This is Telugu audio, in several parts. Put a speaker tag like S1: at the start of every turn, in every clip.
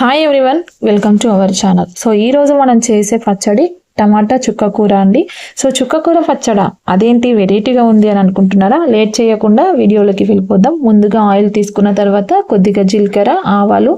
S1: Hi everyone welcome to our channel so ఈ రోజు మనం చేసే పచ్చడి టమాటా చుక్క కూర అండి. సో చుక్క కూర పచ్చడ అదేంటి వెరైటీగా ఉంది అని అనుకుంటున్నారా? లేట్ చేయకుండా వీడియోలోకి వెళ్ళిపోదాం. ముందుగా ఆయిల్ తీసుకున్న తర్వాత కొద్దిగా జీలకర్ర ఆవాలు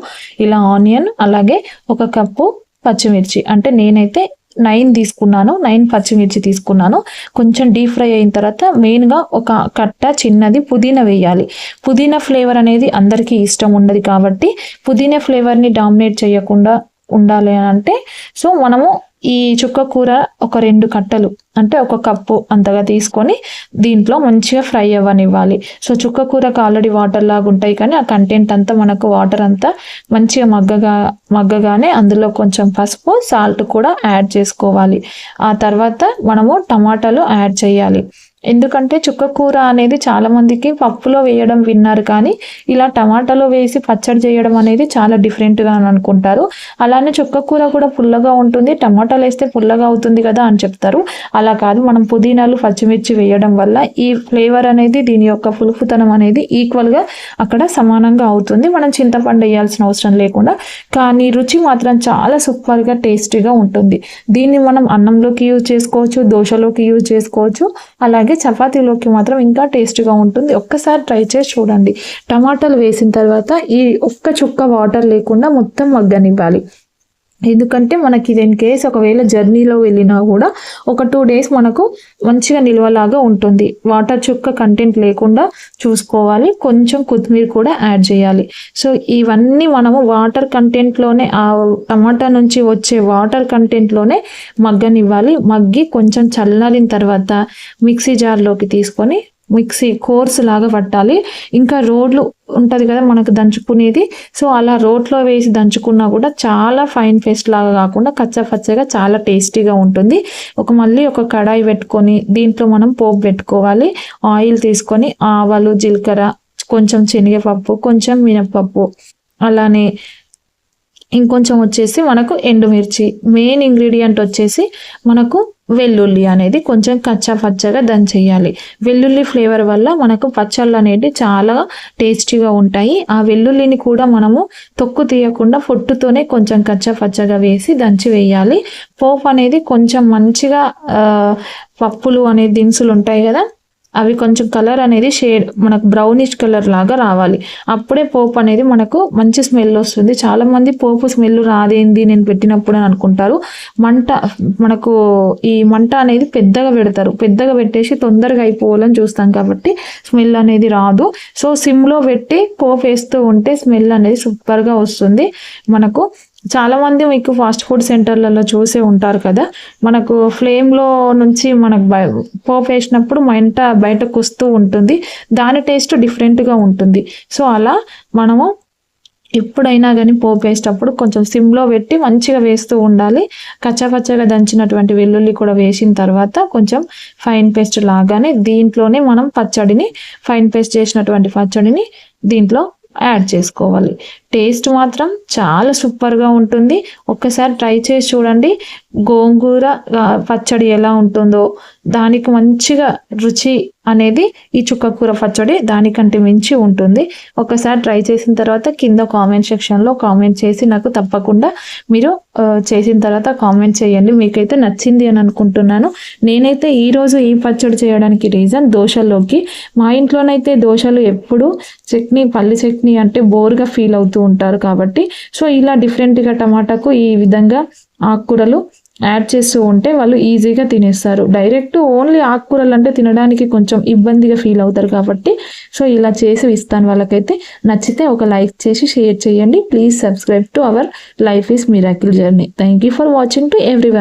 S1: ఇలా ఆనియన్ అలాగే ఒక కప్పు పచ్చిమిర్చి. అంటే నేనైతే నైన్ తీసుకున్నాను నైన్ పచ్చిమిర్చి తీసుకున్నాను. కొంచెం డీప్ ఫ్రై అయిన తర్వాత మెయిన్గా ఒక కట్ట చిన్నది పుదీనా వేయాలి. పుదీనా ఫ్లేవర్ అనేది అందరికీ ఇష్టం ఉండదు కాబట్టి పుదీనా ఫ్లేవర్ని డామినేట్ చేయకుండా ఉండాలి అంటే సో మనము ఈ చుక్క కూర ఒక రెండు కట్టలు అంటే ఒక కప్పు అంతగా తీసుకొని దీంట్లో మంచిగా ఫ్రై అవ్వనివ్వాలి. సో చుక్క కూరకు ఆల్రెడీ వాటర్ లాగా ఉంటాయి కానీ ఆ కంటెంట్ అంతా మనకు వాటర్ అంతా మంచిగా మగ్గగా మగ్గగానే అందులో కొంచెం పసుపు సాల్ట్ కూడా యాడ్ చేసుకోవాలి. ఆ తర్వాత మనము టమాటాలు యాడ్ చేయాలి. ఎందుకంటే చుక్క కూర అనేది చాలా మందికి పప్పులో వేయడం విన్నారు కానీ ఇలా టమాటాలో వేసి పచ్చడి చేయడం అనేది చాలా డిఫరెంట్గా అని అనుకుంటారు. అలానే చుక్క కూర కూడా పుల్లగా ఉంటుంది. టమాటాలు వేస్తే పుల్లగా అవుతుంది కదా అని చెప్తారు. అలా కాదు మనం పుదీనాలు పచ్చిమిర్చి వేయడం వల్ల ఈ ఫ్లేవర్ అనేది దీని యొక్క పులుపుతనం అనేది ఈక్వల్గా అక్కడ సమానంగా అవుతుంది. మనం చింతపండు వేయాల్సిన అవసరం లేకుండా. కానీ రుచి మాత్రం చాలా సూపర్గా టేస్టీగా ఉంటుంది. దీన్ని మనం అన్నంలోకి యూజ్ చేసుకోవచ్చు దోశలోకి యూజ్ చేసుకోవచ్చు. అలాగే చపాతీలోకి మాత్రం ఇంకా టేస్ట్గా ఉంటుంది. ఒక్కసారి ట్రై చేసి చూడండి. టమాటాలు వేసిన తర్వాత ఈ ఒక్క చుక్క వాటర్ లేకుండా మొత్తం మగ్గనివ్వాలి. ఎందుకంటే మనకి ఇది ఇన్ కేస్ ఒకవేళ జర్నీలో వెళ్ళినా కూడా ఒక టూ డేస్ మనకు మంచిగా నిల్వలాగా ఉంటుంది. వాటర్ చుక్క కంటెంట్ లేకుండా చూసుకోవాలి. కొంచెం కొత్తిమీర కూడా యాడ్ చేయాలి. సో ఇవన్నీ మనము వాటర్ కంటెంట్లోనే ఆ టమాటా నుంచి వచ్చే వాటర్ కంటెంట్లోనే మగ్గనివ్వాలి. మగ్గి కొంచెం చల్లారిన తర్వాత మిక్సీ జార్లోకి తీసుకొని మిక్సీ కోర్స్ లాగా పట్టాలి. ఇంకా రోడ్లు ఉంటుంది కదా మనకు దంచుకునేది. సో అలా రోట్లో వేసి దంచుకున్నా కూడా చాలా ఫైన్ పేస్ట్ లాగా కాకుండా కచ్చపచ్చగా చాలా టేస్టీగా ఉంటుంది. ఒక మళ్ళీ ఒక కడాయి పెట్టుకొని దీంట్లో మనం పోపు పెట్టుకోవాలి. ఆయిల్ తీసుకొని ఆవాలు జీలకర్ర కొంచెం శనగపప్పు కొంచెం మినపప్పు అలానే ఇంకొంచెం వచ్చేసి మనకు ఎండుమిర్చి. మెయిన్ ఇంగ్రీడియంట్ వచ్చేసి మనకు వెల్లుల్లి అనేది కొంచెం కచ్చా పచ్చగా దంచేయాలి వెల్లుల్లి ఫ్లేవర్ వల్ల మనకు పచ్చళ్ళు అనేవి చాలా టేస్టీగా ఉంటాయి. ఆ వెల్లుల్లిని కూడా మనము తొక్కు తీయకుండా పొట్టుతోనే కొంచెం కచ్చా పచ్చగా వేసి దంచి వేయాలి. పోపు అనేది కొంచెం మంచిగా పప్పులు అనే దినుసులు ఉంటాయి కదా అవి కొంచెం కలర్ అనేది షేడ్ మనకు బ్రౌనిష్ కలర్ లాగా రావాలి. అప్పుడే పోపు అనేది మనకు మంచి స్మెల్ వస్తుంది. చాలామంది పోపు స్మెల్ రాదేంది నేను పెట్టినప్పుడు అని అనుకుంటారు. మంట మనకు ఈ మంట అనేది పెద్దగా పెడతారు. పెద్దగా పెట్టేసి తొందరగా అయిపోవాలని చూస్తాం కాబట్టి స్మెల్ అనేది రాదు. సో సిమ్లో పెట్టి పోపు వేస్తూ ఉంటే స్మెల్ అనేది సూపర్గా వస్తుంది. మనకు చాలామంది మీకు ఫాస్ట్ ఫుడ్ సెంటర్లలో చూసే ఉంటారు కదా. మనకు ఫ్లేమ్లో నుంచి మనకు పోపు వేసినప్పుడు మంట బయటకు వస్తూ ఉంటుంది. దాని టేస్ట్ డిఫరెంట్గా ఉంటుంది. సో అలా మనము ఎప్పుడైనా కానీ పోపు వేసేటప్పుడు కొంచెం సిమ్లో పెట్టి మంచిగా వేస్తూ ఉండాలి. కచ్చపచ్చగా దంచినటువంటి వెల్లుల్లి కూడా వేసిన తర్వాత కొంచెం ఫైన్ పేస్ట్ లాగానే దీంట్లోనే మనం పచ్చడిని ఫైన్ పేస్ట్ చేసినటువంటి పచ్చడిని దీంట్లో యాడ్ చేసుకోవాలి. టేస్ట్ మాత్రం చాలా సూపర్గా ఉంటుంది. ఒక్కసారి ట్రై చేసి చూడండి. గోంగూర పచ్చడి ఎలా ఉంటుందో దానికి మంచిగా రుచి అనేది ఈ చుక్కకూర పచ్చడి దానికంటే మించి ఉంటుంది. ఒకసారి ట్రై చేసిన తర్వాత కింద కామెంట్ సెక్షన్లో కామెంట్ చేసి నాకు తప్పకుండా మీరు చేసిన తర్వాత కామెంట్ చేయండి. మీకైతే నచ్చింది అని అనుకుంటున్నాను. నేనైతే ఈరోజు ఈ పచ్చడి చేయడానికి రీజన్ దోశల్లోకి. మా ఇంట్లోనైతే దోశలు ఎప్పుడు చట్నీ పల్లి చట్నీ అంటే బోర్గా ఫీల్ అవుతూ ఉంటారు కాబట్టి. సో ఇలా డిఫరెంట్గా టమాటాకు ఈ విధంగా ఆకుకూరలు యాడ్ చేస్తూ ఉంటే వాళ్ళు ఈజీగా తినేస్తారు. డైరెక్ట్ ఓన్లీ ఆకుకూరలు అంటే తినడానికి కొంచెం ఇబ్బందిగా ఫీల్ అవుతారు కాబట్టి సో ఇలా చేసి ఇస్తాను వాళ్ళకైతే. నచ్చితే ఒక లైక్ చేసి షేర్ చేయండి. Please subscribe to our life is miracle journey thank you for watching to every